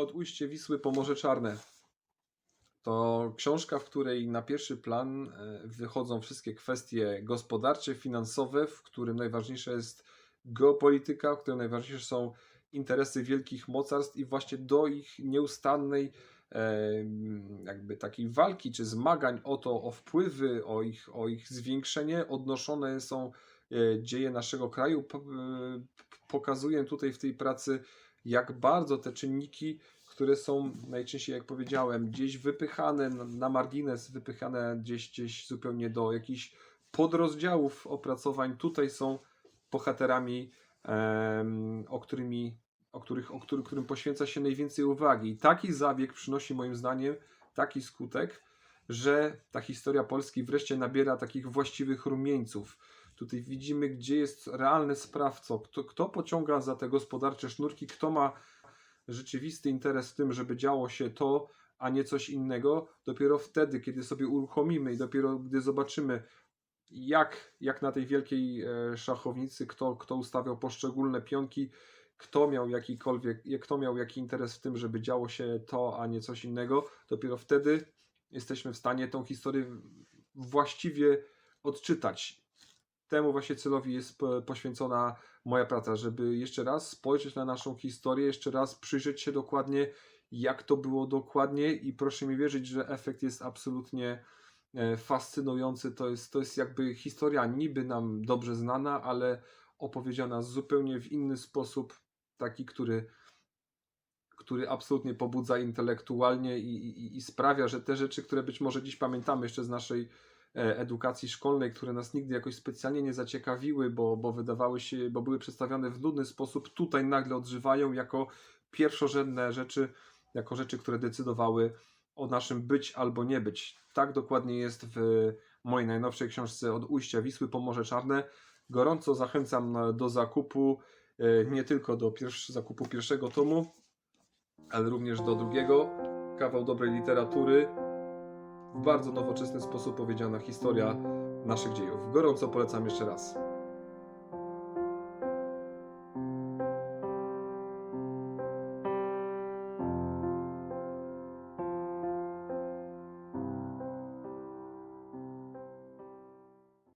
Od ujście Wisły po Morze Czarne. To książka, w której na pierwszy plan e, wychodzą wszystkie kwestie gospodarcze, finansowe, w którym najważniejsza jest geopolityka, w którym najważniejsze są interesy wielkich mocarstw i właśnie do ich nieustannej e, jakby takiej walki czy zmagań o to, o wpływy, o ich, o ich zwiększenie odnoszone są e, dzieje naszego kraju. Po- Pokazuję tutaj w tej pracy, jak bardzo te czynniki, które są najczęściej, jak powiedziałem, gdzieś wypychane na, margines, wypychane gdzieś, gdzieś zupełnie do jakichś podrozdziałów opracowań, tutaj są bohaterami, o, którymi, o, których, o których, którym poświęca się najwięcej uwagi. I taki zabieg przynosi moim zdaniem taki skutek, że ta historia Polski wreszcie nabiera takich właściwych rumieńców. Tutaj widzimy, gdzie jest realny sprawco, kto, kto pociąga za te gospodarcze sznurki, kto ma rzeczywisty interes w tym, żeby działo się to, a nie coś innego. Dopiero wtedy, kiedy sobie uruchomimy i dopiero gdy zobaczymy, jak, jak na tej wielkiej e, szachownicy, kto, kto ustawiał poszczególne pionki, kto miał jakikolwiek, kto miał jaki interes w tym, żeby działo się to, a nie coś innego, dopiero wtedy jesteśmy w stanie tą historię właściwie odczytać. Temu właśnie celowi jest po- poświęcona moja praca, żeby jeszcze raz spojrzeć na naszą historię, jeszcze raz przyjrzeć się dokładnie, jak to było dokładnie i proszę mi wierzyć, że efekt jest absolutnie e, fascynujący. To jest, to jest jakby historia niby nam dobrze znana, ale opowiedziana zupełnie w inny sposób, taki, który, który absolutnie pobudza intelektualnie i, i, i sprawia, że te rzeczy, które być może dziś pamiętamy jeszcze z naszej edukacji szkolnej, które nas nigdy jakoś specjalnie nie zaciekawiły, bo, bo wydawały się, bo były przedstawiane w nudny sposób, tutaj nagle odżywają jako pierwszorzędne rzeczy, jako rzeczy, które decydowały o naszym być albo nie być. Tak dokładnie jest w mojej najnowszej książce Od ujścia Wisły po Morze Czarne. Gorąco zachęcam do zakupu, e, nie tylko do zakupu pierwszego tomu, ale również do drugiego. Kawał dobrej literatury, w bardzo nowoczesny sposób powiedziana historia naszych dziejów. Gorąco polecam jeszcze raz.